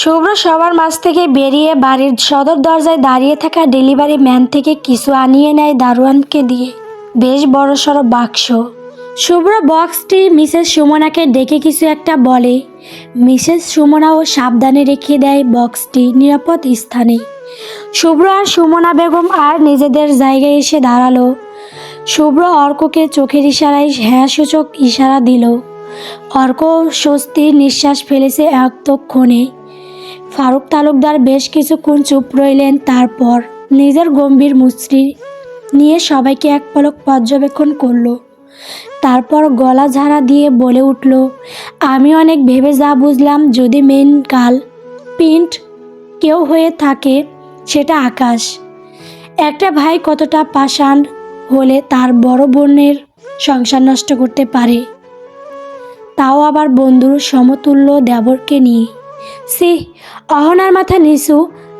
শুভ্র সবার মাঝ থেকে বেরিয়ে বাড়ির সদর দরজায় দাঁড়িয়ে থাকা ডেলিভারি ম্যান থেকে কিছু আনিয়ে নেয় দারোয়ানকে দিয়ে। বেশ বড় সড়ো বাক্স। শুভ্র বক্সটি মিসেস সুমনাকে ডেকে কিছু একটা বলে। মিসেস সুমনাও সাবধানে রেখে দেয় বক্সটি নিরাপদ স্থানে। শুভ্র আর সুমনা বেগম আর নিজেদের জায়গায় এসে দাঁড়াল। শুভ্র অর্ককে চোখের ইশারায় হ্যাঁ সূচক ইশারা দিল। অর্ক স্বস্তির নিঃশ্বাস ফেলেছে এতক্ষণে ফারুক তালুকদার বেশ কিছুক্ষণ চুপ রইলেন, তারপর নিজের গম্ভীর মুচড়ি নিয়ে সবাইকে এক পলক পর্যবেক্ষণ করল। তারপর গলা ঝাড়া দিয়ে বলে উঠল, আমি অনেক ভেবে যা বুঝলাম, যদি মেন কাল পিন্ট কেউ হয়ে থাকে, সেটা আকাশ। একটা ভাই কতটা পাষাণ হলে তার বড় বোনের সংসার নষ্ট করতে পারে? তাও আবার বন্ধুর সমতুল্য দেবরকে নিয়ে। সি অহনার মাথা নিচু,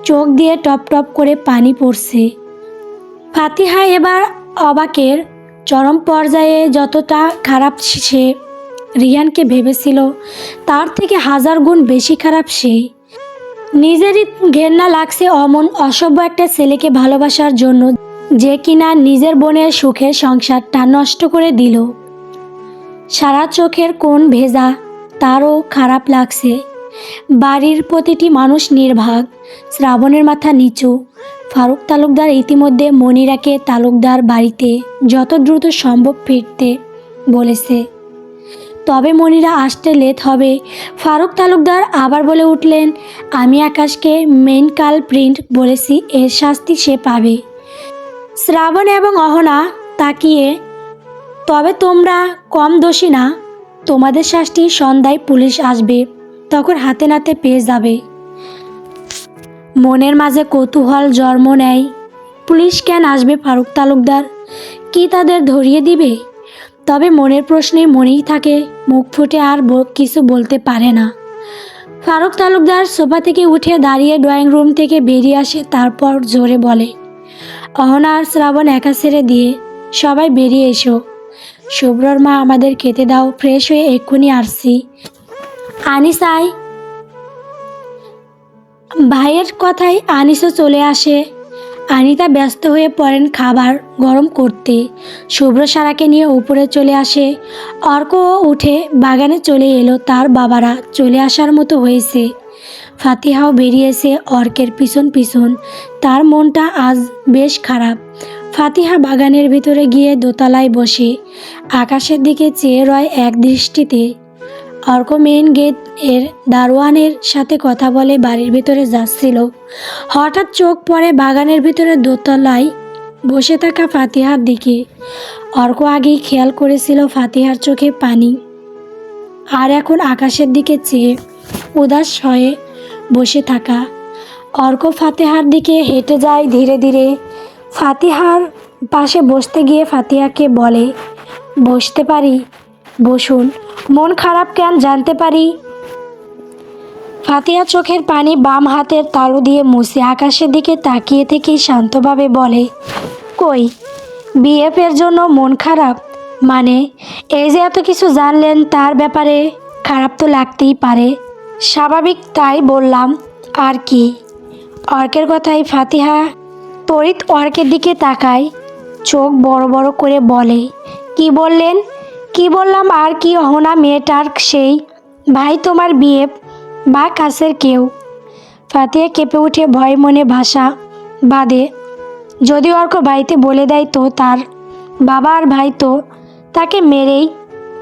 চোখ দিয়ে টপ টপ করে পানি পড়ছে। ফাতিহা এবার অবাকের চরম পর্যায়ে যতটা খারাপ সে রিয়ানকে ভেবেছিল, তার থেকে হাজার গুণ বেশি খারাপ সে। নিজেরই ঘেন্না লাগছে অমন অসভ্য একটা ছেলেকে ভালোবাসার জন্য, যে কিনা নিজের বোনের সুখের সংসারটা নষ্ট করে দিল। সারা চোখের কোন ভেজা, তারও খারাপ লাগছে। বাড়ির প্রতিটি মানুষ নির্ভাগ। শ্রাবণের মাথা নিচু। ফারুক তালুকদার ইতিমধ্যে মনিরাকে তালুকদার বাড়িতে যত দ্রুত সম্ভব ফিরতে বলেছে। তবে মনিরা আসতে লেট হবে। ফারুক তালুকদার আবার বলে উঠলেন, আমি আকাশকে মেন কাল প্রিন্ট বলেছি, এর শাস্তি সে পাবে। শ্রাবণ এবং অহনা তাকিয়ে, তবে তোমরা কম দোষী না। তোমাদের শাস্তি সন্ধ্যায় পুলিশ আসবে। তখন হাতে নাতে পেয়ে যাবে। মনের মাঝে কৌতূহল, জন্ম নেয়। পুলিশ কেন আসবে ফারুক তালুকদার? কি তাদের ধরিয়ে দিবে? তবে মনের প্রশ্নে মনেই থাকে, মুখ ফুটে আর কিছু বলতে পারে না। ফারুক তালুকদার সোফা থেকে উঠে দাঁড়িয়ে ড্রয়িং রুম থেকে বেরিয়ে আসে, তারপর জোরে বলে, অহনা আর শ্রাবণ একা ছেড়ে দিয়ে সবাই বেরিয়ে এসো। শুভ্রর মা আমাদের খেতে দাও, ফ্রেশ হয়ে এক্ষুনি আসছি। আনিসাই, ভাইয়ের কথায় আনিসও চলে আসে। আনিতা ব্যস্ত হয়ে পড়েন খাবার গরম করতে। শুভ্র সারাকে নিয়ে উপরে চলে আসে। অর্কও উঠে বাগানে চলে এলো, তার বাবারা চলে আসার মতো হয়েছে। ফাতিহাও বেরিয়েছে অর্কের পিছন পিছন। তার মনটা আজ বেশ খারাপ। ফাতিহা বাগানের ভিতরে গিয়ে দোতলায় বসে। আকাশের দিকে চেয়ে রয় এক দৃষ্টিতে। অর্ক মেইন গেটের দারোয়ানের সাথে কথা বলে বাড়ির ভিতরে যাচ্ছিল। হঠাৎ চোখ পড়ে বাগানের ভিতরে দোতলায় বসে থাকা ফাতিহার দিকে। অর্ক আগেই খেয়াল করেছিল ফাতিহার চোখে পানি। আর এখন আকাশের দিকে চেয়ে উদাস হয়ে বসে থাকা। অর্ক ফাতেহার দিকে হেঁটে যায় ধীরে ধীরে। ফাতিহার পাশে বসতে গিয়ে ফাতিহাকে বলে, বসতে পারি? বসুন। মন খারাপ কেন জানতে পারি? ফাতিহা চোখের পানি বাম হাতের তালু দিয়ে মুছে আকাশের দিকে তাকিয়ে থেকেই শান্তভাবে বলে, কই বিএফ এর জন্য মন খারাপ? মানে এই যে এত কিছু জানলেন তার ব্যাপারে খারাপ তো লাগতেই পারে। স্বাভাবিক, তাই বললাম, আর কি? অর্কের কথাই ফাতিহা তড়িৎ অর্কের দিকে তাকায়, চোখ বড় বড় করে বলে, কি বললেন? কি বললাম আর কি অহনা মেয়েটার সেই? ভাই তোমার বিয়ে বা কাছের কেউ? ফাতিয়া কেঁপে উঠে ভয় মনে ভাষা বাদে যদি অর্ক বাড়িতে বলে দেয় তো তার বাবা আর ভাই তো তাকে মেরেই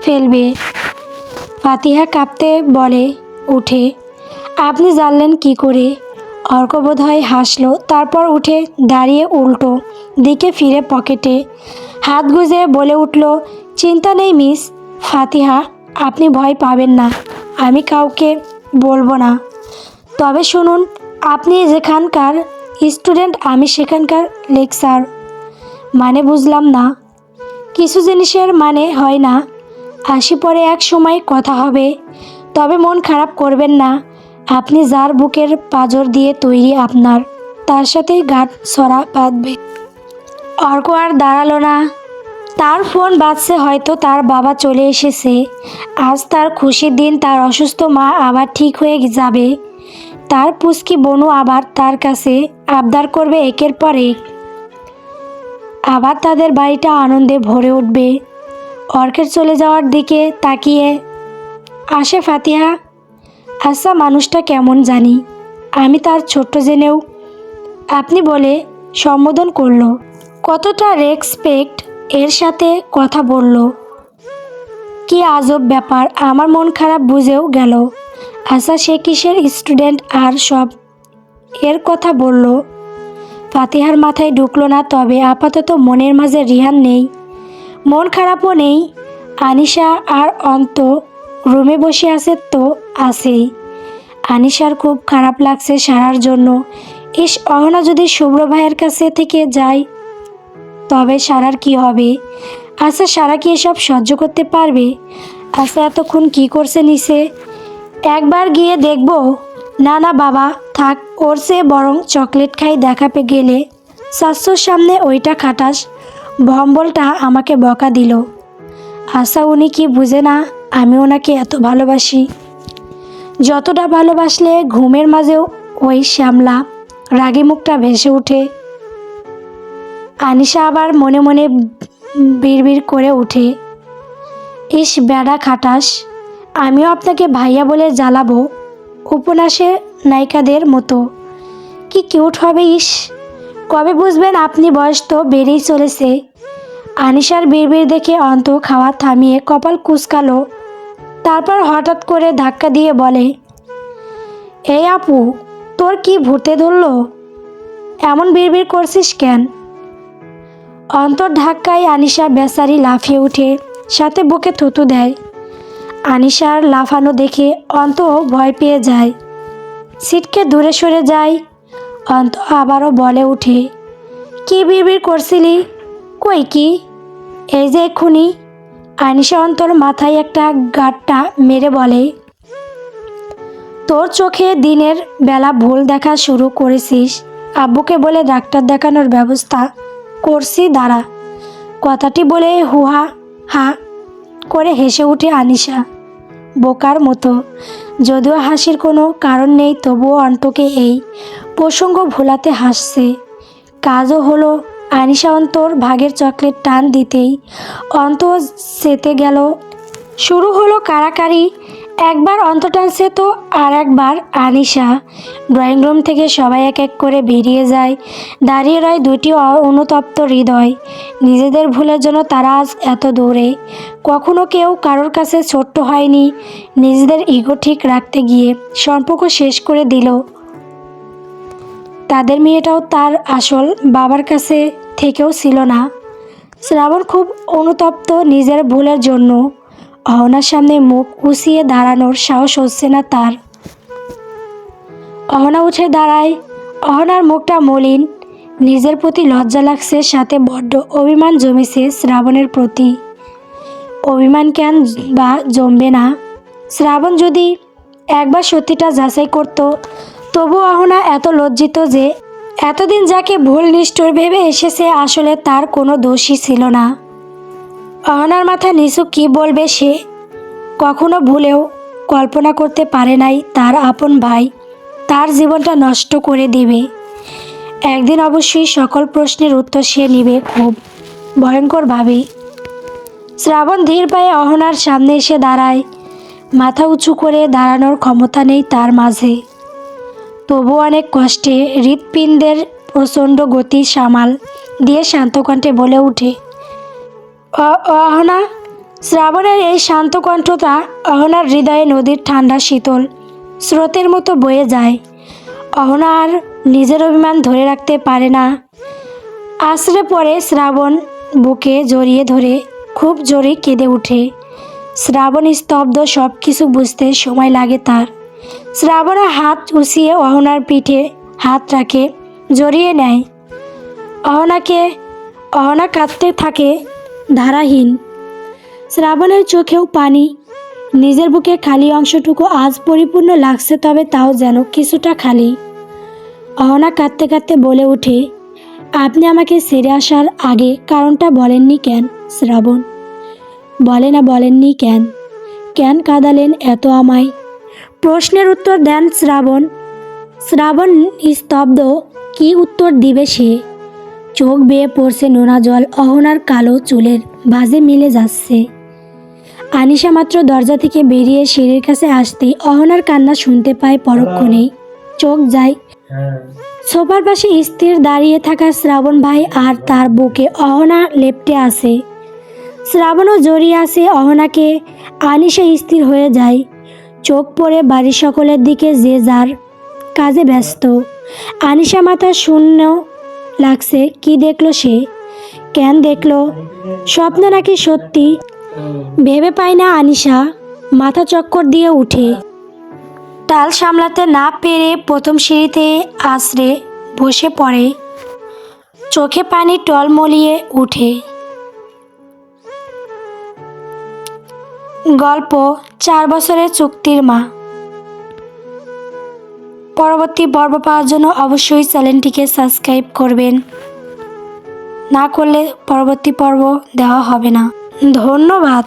ফেলবে। ফাতিহা কাঁপতে বলে উঠে, আপনি জানলেন কি করে? অর্ক বোধহয় হাসলো, তারপর উঠে দাঁড়িয়ে উল্টো দিকে ফিরে পকেটে হাত গুজে বলে উঠল, চিন্তা নেই মিস। ফাতিহা, আপনি ভয় পাবেন না। আমি কাউকে বলব না। তবে শুনুন, আপনি যেখানকার স্টুডেন্ট, আমি সেখানকার লেকচার। মানে বুঝলাম না। কিছু জিনিসের মানে হয় না। আসি পরে এক সময় কথা হবে। তবে মন খারাপ করবেন না। আপনি যার বুকের পাজর দিয়ে তৈরি আপনার, তার সাথেই গাঁট ছড়া বাঁধবে। অর্ক আর দাঁড়াল না। তার ফোন বাজছে হয়তো তার বাবা চলে এসেছে। আজ তার খুশির দিন, তার অসুস্থ মা আবার ঠিক হয়ে যাবে। তার পুস্কি বনু আবার তার কাছে আবদার করবে একের পর এক। আবার তাদের বাড়িটা আনন্দে ভরে উঠবে। অর্কের চলে যাওয়ার দিকে তাকিয়ে আসে ফাতিহা আচ্ছা মানুষটা কেমন জানি। আমি তার ছোট্ট জেনেও আপনি বলে সম্বোধন করল। কতটা রেসপেক্ট এর সাথে কথা বলল? কি আজব ব্যাপার, আমার মন খারাপ বুঝেও গেল। আচ্ছা সে কিসের স্টুডেন্ট আর সব? এর কথা বলল। ফাতিহার মাথায় ঢুকলো না, তবে আপাতত মনের মাঝে রিহান নেই। মন খারাপও নেই, আনিশা আর অন্ত রুমে বসে আছে তো আছেই। আনিশার খুব খারাপ লাগছে সারার জন্য। ইস, অহনা যদি শুভ্র ভাইয়ের কাছে থেকে যায় তবে সারার কি হবে? আচ্ছা সারা কি এসব সহ্য করতে পারবে? আচ্ছা এতক্ষণ কি করছে নিচে? একবার গিয়ে দেখব। না না, বাবা, থাক, ওর সে বরং চকলেট খাই দেখা পে গেলে। শাশুর সামনে ওইটা খাটাস। ভম্বলটা আমাকে বকা দিল। আশা উনি কি বুঝে না? আমি ওনাকে এত ভালোবাসি। যতটা ভালোবাসলে ঘুমের মাঝেও ওই শ্যামলা রাগী মুখটা ভেসে ওঠে আনিশা আবার মনে মনে বিড়বিড় করে ওঠে ইস বেড়া খাটাস, আমিও আপনাকে ভাইয়া বলে জ্বালাবো উপন্যাসে নায়িকাদের মতো। কি কিউট হবে, ইস। কবে বুঝবেন আপনি বয়স তো বেড়েই চলেছে। আনিশার বিড়বিড় দেখে অন্ত খাওয়া থামিয়ে কপাল কুচকালো। তারপর হঠাৎ করে ধাক্কা দিয়ে বলে, এই আপু, তোর কি ভূতে ধরলো? এমন বিড়বিড় করছিস কেন? অন্তর ধাক্কায় আনিশা বেচারি লাফিয়ে উঠে সাথে বুকে থুতু দেয়। আনিশার লাফানো দেখে অন্ত ভয় পেয়ে যায়। সিটকে দূরে সরে যায়। অন্ত আবারও বলে উঠে, কি বিড়বিড় করছিলি? কই কি? এই যে এক্ষুনি। আনিশা অন্তর মাথায় একটা গাঁটটা মেরে বলে, তোর চোখে দিনের বেলা ভুল দেখা শুরু করেছিস। আব্বুকে বলে ডাক্তার দেখানোর ব্যবস্থা করছি, দাঁড়া। কথাটি বলে হুহা হা করে হেসে উঠে আনিশা বোকার মতো। যদিও হাসির কোনো কারণ নেই, তবুও অন্তকে এই প্রসঙ্গ ভোলাতে হাসছে। কাজও হলো, আনিশা অন্তর ভাগের চকলেট টান দিতেই অন্ত সেতে গেল। শুরু হলো কারাকারি একবার অন্ত টানছে তো আর একবার আনিশা। ড্রয়িং রুম থেকে সবাই এক এক করে বেরিয়ে যায়। দাঁড়িয়ে রয় দুটি অনুতপ্ত হৃদয়। নিজেদের ভুলের জন্য তারা আজ এত দূরে। কখনো কেউ কারোর কাছে ছোট্ট হয়নি। নিজেদের ইগো ঠিক রাখতে গিয়ে সম্পর্ক শেষ করে দিল। তাদের মেয়েটাও তার আসল বাবার কাছে থেকেও ছিল না। শ্রাবণ খুব অনুতপ্ত নিজের ভুলের জন্য। অহনার সামনে মুখ উঁচিয়ে দাঁড়ানোর সাহস হচ্ছে না তার। অহনা উঠে দাঁড়ায়। অহনার মুখটা মলিন। নিজের প্রতি লজ্জা লাগছে, সাথে বড্ড অভিমান জমেছে শ্রাবণের প্রতি। অভিমান কেন বা জমবে না? শ্রাবণ যদি একবার সত্যিটা যাচাই করত, তবু অহনা এত লজ্জিত যে এতদিন যাকে ভুল নিষ্ঠুর ভেবে এসেছে, আসলে তার কোনো দোষই ছিল না। অহনার মাথা নিচু কি বলবে সে? কখনো ভুলেও কল্পনা করতে পারে নাই তার আপন ভাই। তার জীবনটা নষ্ট করে দিবে। একদিন অবশ্যই সকল প্রশ্নের উত্তর সে নিবে খুব ভয়ঙ্করভাবে। শ্রাবণ ধীর পায়ে অহনার সামনে এসে দাঁড়ায়। মাথা উঁচু করে দাঁড়ানোর ক্ষমতা নেই তার মাঝে। তবু অনেক কষ্টে হৃৎপিণ্ডের প্রচণ্ড গতি সামাল দিয়ে শান্ত কণ্ঠে বলে ওঠে অহনা, শ্রাবণের এই শান্ত কণ্ঠতা অহনার হৃদয়ে নদীর ঠান্ডা শীতল স্রোতের মতো বয়ে যায়। অহনা আর নিজের অভিমান ধরে রাখতে পারে না। আশ্রে পরে শ্রাবণ বুকে জড়িয়ে ধরে খুব জোরে কেঁদে ওঠে শ্রাবণ স্তব্ধ সব কিছু বুঝতে সময় লাগে তার। শ্রাবণের হাত উছিয়ে অহনার পিঠে হাত রাখে, জড়িয়ে নেয়। অহনাকে অহনা কাঁদতে থাকে ধারাহীন। শ্রাবণের চোখেও পানি। নিজের বুকে খালি অংশটুকু আজ পরিপূর্ণ লাগছে, তবে তাও যেন কিছুটা খালি। অহনা কাঁদতে কাঁদতে বলে ওঠে আপনি আমাকে সেরে আসার আগে কারণটা বলেননি কেন, শ্রাবণ? বলে না, বলেননি কেন? কেন কাঁদালেন এত আমায়? প্রশ্নের উত্তর দেন শ্রাবণ। শ্রাবণ স্তব্ধ কি উত্তর দিবে সে? চোখ বেয়ে পড়ছে নোনা জল, অহনার কালো চুলের বাজে মিলে যাচ্ছে। আনিশা মাত্র দরজা থেকে বেরিয়ে সিঁড়ির কাছে আসতেই অহনার কান্না শুনতে পায় পরক্ষণেই চোখ যায়। সোফার পাশে স্থির দাঁড়িয়ে থাকা শ্রাবণ ভাই আর তার বুকে অহনা লেপটে আছে। শ্রাবণও জড়িয়ে আছে অহনাকে। আনিশা স্থির হয়ে যায়। চোখ পড়ে বাড়ির সকলের দিকে যে যার কাজে ব্যস্ত। আনিশা মাথা শূন্য লাগছে, কি দেখল সে? কেন দেখল? স্বপ্ন নাকি সত্যি? ভেবে পায় না আনিশা। মাথা চক্কর দিয়ে উঠে। টাল সামলাতে না পেরে প্রথম সিঁড়িতে আশ্রে বসে পড়ে। চোখে পানি টলমলিয়ে উঠে। গল্প, চার বছরের চুক্তির মা। পরবর্তী পর্ব পাওয়ার জন্য অবশ্যই চ্যানেলটিকে সাবস্ক্রাইব করবেন। না করলে পরবর্তী পর্ব দেওয়া হবে না। ধন্যবাদ।